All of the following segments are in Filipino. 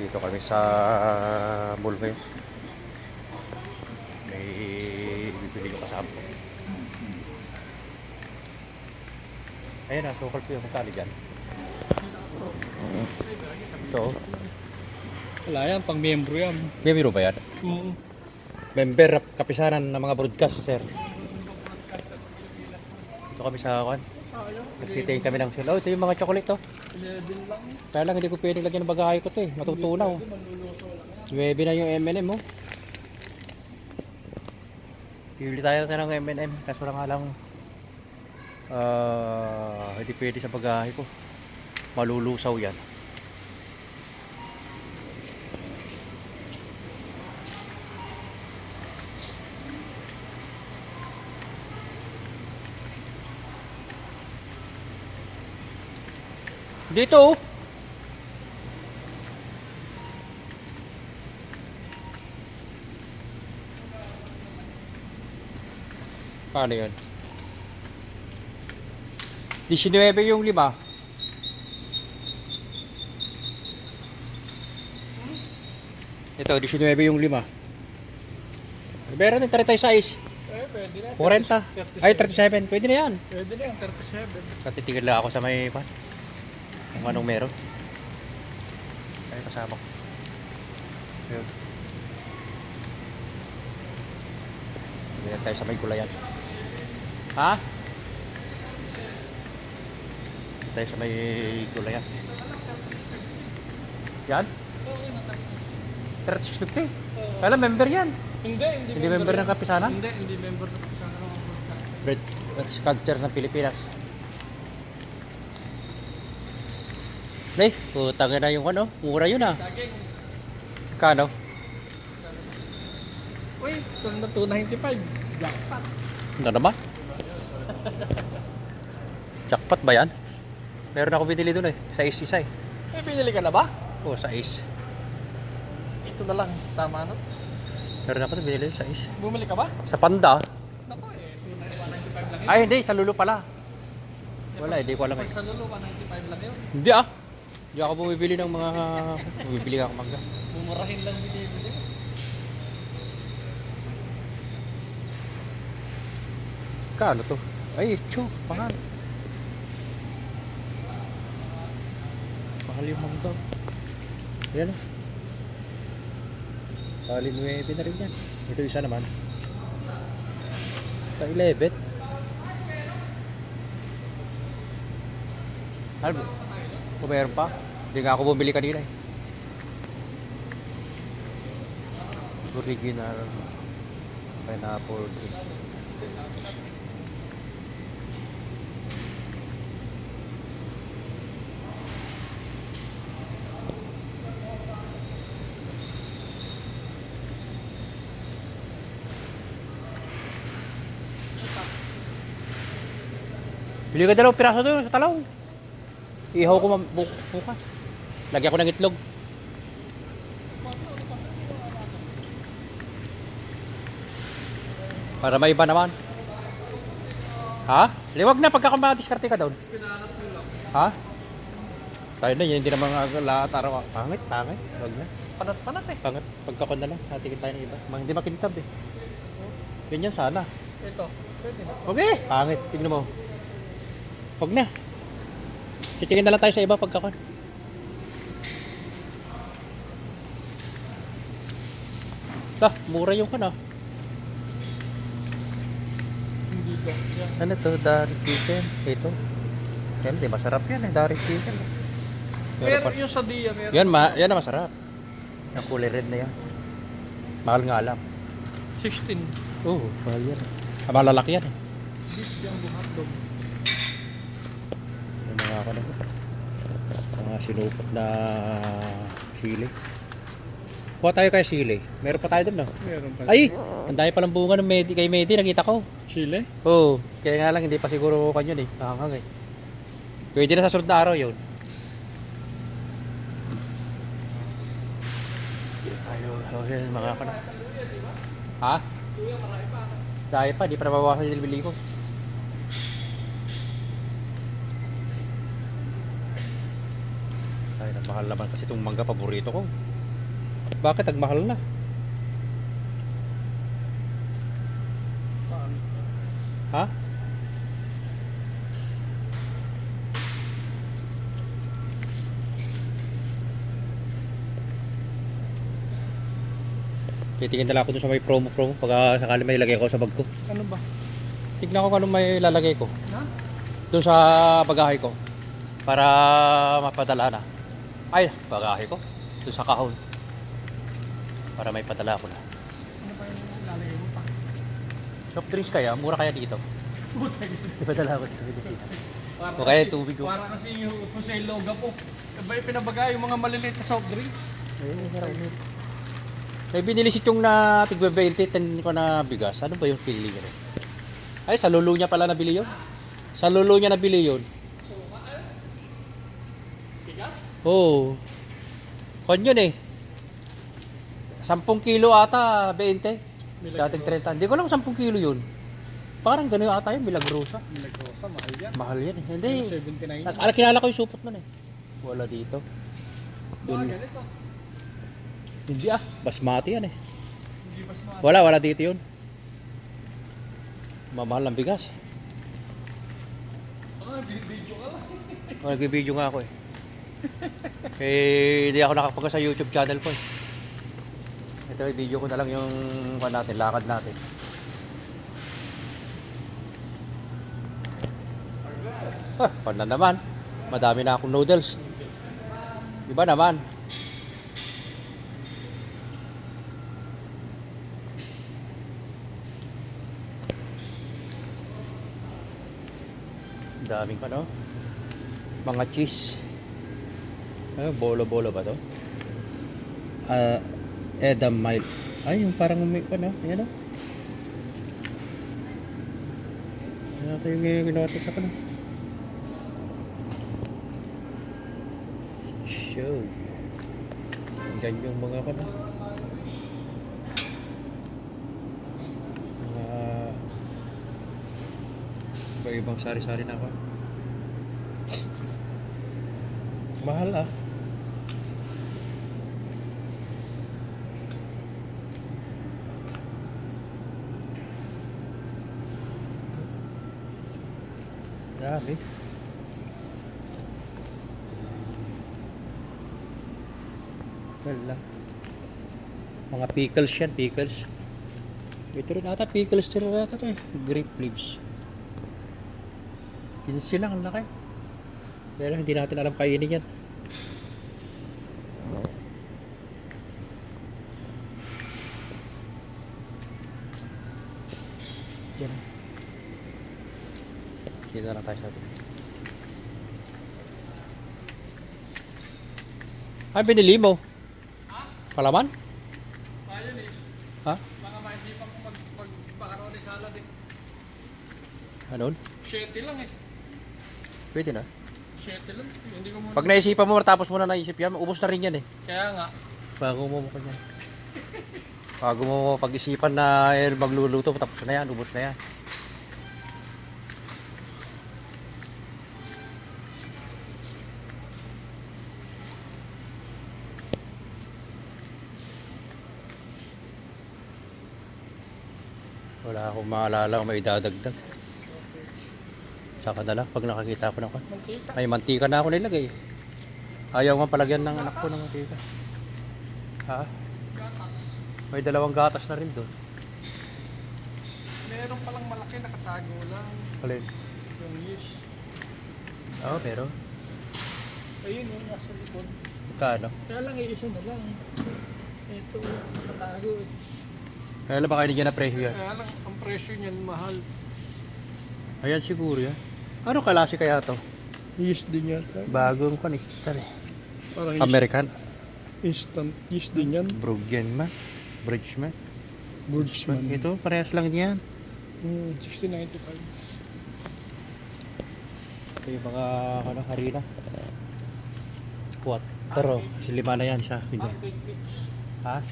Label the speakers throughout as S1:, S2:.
S1: Dito kami sa mall ngayon. May bibili ko kasama ko. Ayan na, sukal ko yung magkali dyan. Ito.
S2: Wala yan, pang miyembro yan.
S1: May biro ba yan?
S2: Oo.
S1: Member of kapisanan ng mga broadcaster. Ito kami sa kan. Nagtitingin kami ng sila. Oh, ito yung mga chocolate to.
S2: 11 lang.
S1: Kaya lang hindi ko pwedeng lagyan ng bagahe ko to eh. Matutunaw. 9 na yung M&M oh. Pili tayo tayo ng M&M. Kaso lang nga lang ah, hindi pwede sa bagahe ko. Malulusaw yan. Dito oh. Paano yun? 19 yung lima. Ito, 19 yung lima. Meron din 36.
S2: Eh, pwede na.
S1: 40. Ay, 37. Pwede na yan.
S2: Pwede na yan, 37.
S1: Natitigil lang ako sa may pan. Kung anong meron. Ay, kasama ko. Ayun. Hindi na tayo sa may gulayan. Ha? Hindi tayo sa may gulayan. Yan? 3650. Kala member yan.
S2: Hindi, hindi,
S1: Hindi member ng kapisanan?
S2: Hindi, hindi member ng kapisanan.
S1: Bread sculpture ng Pilipinas. Nay, putang na yung ano, mura yun ah. Kano?
S2: Uy, ito na 295. Jackpot.
S1: Ano naman? Jackpot ba yan? Meron ako binili doon eh, sa is isa eh.
S2: Eh, pinili ka na ba?
S1: Oo, sa is.
S2: Ito na lang. Tama na.
S1: Meron ako binili sa is.
S2: Bumili ka ba?
S1: Sa Panda?
S2: Naku eh, 195 lang yun.
S1: Ay, hindi, sa Lulu pala. Wala, hindi ko alam eh.
S2: Pag sa Lulu, 195 lang yun.
S1: Hindi ah. Hindi ako bumibili ng mga... Bumibili ako mangga.
S2: Mumurahin lang binibili.
S1: Kano to? Ay, cho, mahal. Mahal yung mangga. Ayan o. Kali 9 na rin yan. Ito isa naman. Ito 11. Ano? Kung meron pa? Hindi nga ako bumili kanina eh. Original pineapple drink. Bili ka dalawang piraso doon sa talaw. Ihaw ko bu- bukas. Lagyan ko ng itlog. Para may iba naman. Ha? Liwag na pagka kumadiskarte ka doon. Ha? Tayo na, yan hindi naman lahat araw. Pangit, pangit. Wag na.
S2: Panat-panat eh.
S1: Pangit. Pagkakon na lang. Hatingin tayo ng iba. Mang, hindi makintab eh. Ganyan sana.
S2: Ito. Pwede na.
S1: Okay. Pangit. Tignan mo. Huwag na. Titingin na lang tayo sa iba pagkakon. Ah, mura yung kan ah. Ano to? Dari chicken. Ito. Yan, di masarap yan eh. Dari chicken. Meron
S2: yung sa Dia, meron.
S1: Yan, ma yan na masarap. Yung kulay red na yan. Mahal nga lang.
S2: 16.
S1: Oo, oh, mahal yan. Ah, malalaki yan eh.
S2: Beef jumbo hotdog.
S1: Mga ano, mga sinupot na sili. Kuha tayo kay sili. Meron pa tayo doon, no?
S2: Meron pa.
S1: Ay! Ang dami palang bunga ng Medi, kay Medi, nakita ko.
S2: Chile?
S1: Oo, kaya nga lang hindi pa siguro kanyan eh. Nakakang eh. Pwede na sa sunod na araw yun. Tayo, okay, mga kana. Ha? Dahil pa, di pa nabawasan yung bili ko. Tayo na Mahal naman kasi itong mangga paborito ko. Bakit nagmahal na? Ha? Titingin na lang ako dun sa may promo-promo pag sakali may ilagay ko sa bag ko.
S2: Ano ba?
S1: Tignan ko kung ano may lalagay ko.
S2: Ha?
S1: Doon sa bagahe ko. Para mapadala na. Ay, bagahe ko. Doon sa kahon. Para may padala ko na.
S2: Ano pa yung lalagay mo pa?
S1: Soft drinks kaya? Mura kaya dito? Ipadala ko sa Pilipinas. O kaya tubig ko.
S2: Para kasi yung Jose Loga po. Iba yung pinabagay yung mga maliliit na soft drinks.
S1: May binili si Chong na tigwe 20, 10 ko na bigas. Ano ba yung pinili niya? Ay, sa lulu niya pala nabili yun. Sa lulu niya nabili yun. Oo. Oh. Kon yun eh. 10 kilo ata, 20. Dating 30. Hindi ko lang 10 kilo yun. Parang gano'n ata yun, milagrosa.
S2: Milagrosa, mahal yan.
S1: Mahal yan eh. Hindi.
S2: 79.
S1: Nag- ala, kilala ko yung supot nun eh. Wala dito. Dun, hindi ah. Basmati yan eh.
S2: Hindi ba smart?
S1: Wala, wala dito yun. Mamahal ng bigas.
S2: Ah, video ka lang.
S1: Oh, Nag-video nga ako eh. Eh, hindi ako nakapag sa YouTube channel ko eh. Ito, i-video ko na lang yung kuha natin, lakad natin. Ah, pan na naman. Madami na akong noodles. Iba naman. Daming ano. Mga cheese. Ano, bolo-bolo ba to? Ah, Edam mild. Ay, yung parang may ano, ayan o. Ano ito yung ginawatin sa kanila? Show. Yan yung mga ano. Mga iba-ibang sari-sari na ako. Mahal ah. Dami. Wala. Mga pickles yan, pickles. Ito rin ata, pickles rin ata to eh. Grape leaves. 15 lang, ang laki. Pero hindi natin alam kainin. Yan. Dito na tayo sa atin. Ay, binili mo. Palaman?
S2: Mayonnaise.
S1: Ha?
S2: Mga maisipan ko pag, pag macaroni salad eh.
S1: Ano?
S2: 7 lang eh.
S1: Pwede na.
S2: 7 lang. Hindi ko muna.
S1: Pag naisipan mo, tapos mo na naisip yan, ubos na rin yan eh.
S2: Kaya nga.
S1: Bago mo mo yan. Bago mo pag-isipan na eh, magluluto, tapos na yan, ubos na yan. Wala akong maalala kung may dadagdag. Saka na lang pag nakakita ko ng kan.
S2: Mantika.
S1: May mantika na ako nilagay. Ayaw man palagyan ng anak ko ng mantika. Ha? May dalawang gatas na rin doon.
S2: Meron palang malaki nakatago lang.
S1: Alin?
S2: Yung yeast.
S1: Oo, oh, pero
S2: Ayun yung nasa likod.
S1: magkano?
S2: Kaya lang iisa na lang. Ito nakatago eh.
S1: Kaya ba kayo nigyan na presyo yan?
S2: Kaya lang ang presyo niyan mahal.
S1: Ayan siguro yan. Ano kalasi kaya to?
S2: Yeast din yata.
S1: Bagong kanistan eh.
S2: Parang
S1: American.
S2: instant yeast din yan.
S1: Bruggen man. Bridge man.
S2: Birchman.
S1: Ito, parehas lang yan.
S2: Mm, 6095.
S1: Ito yung mga ano, harina. Quattro. Si lima na yan siya. Hindi. Ha?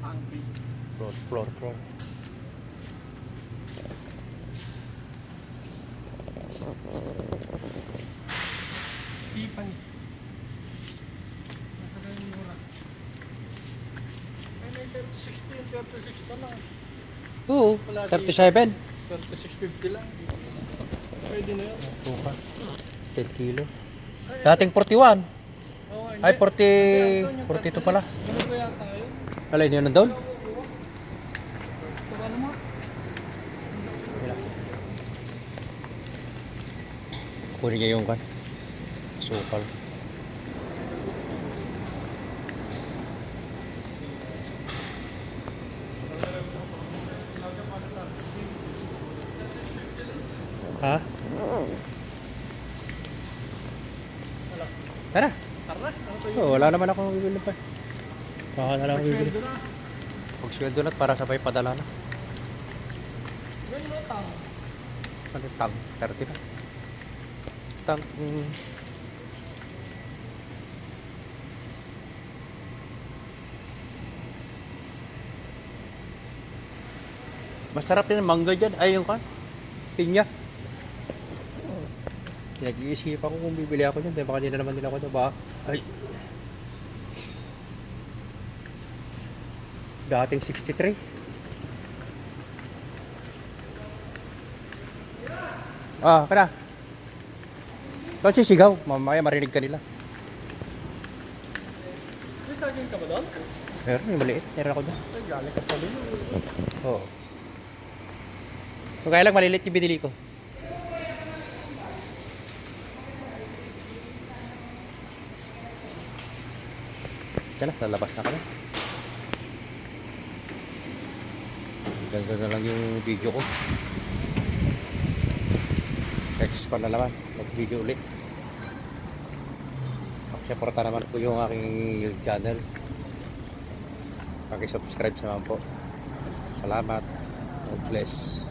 S2: Pancake
S1: floor, floor, floor.
S2: Tiffany. Nasa kayo mura. Ay, may 36, 36 pa lang.
S1: Oo, 37.
S2: 36.50 lang. Pwede na yun.
S1: Tupa. 10 kilo. Dating 41. Ay, 40, 42
S2: ano pala. Ano
S1: Alay, yun
S2: ang down?
S1: Kunin niya yung kan. Sukal. Ha? Tara.
S2: Tara, ano
S1: Oh, wala naman akong bibili pa. Baka na lang bibili. Pag sweldo na para sabay padala na.
S2: Na tao.
S1: Ano tang? 30 na. Tang. Mm. Masarap din ang mangga dyan. Ay, yung kan. Pinya. Nag-iisipan ko kung bibili ako dyan. Dahil baka na naman nila ako dyan. Baka. Ay. Dating 63. Ah, kana. Ikaw sisigaw. Mamaya marinig ka nila.
S2: May saging ka ba doon?
S1: Meron, yung maliit. Meron ako dyan.
S2: Ay, galing ka sa lino.
S1: Oo. So, kaya lang maliliit yung binili ko. Diyan na, lalabas na kami. Ganda na lang yung video ko. Next ko na naman. Next video ulit. Pakisuporta naman po yung aking YouTube channel. Pakisubscribe naman po. Salamat. God bless.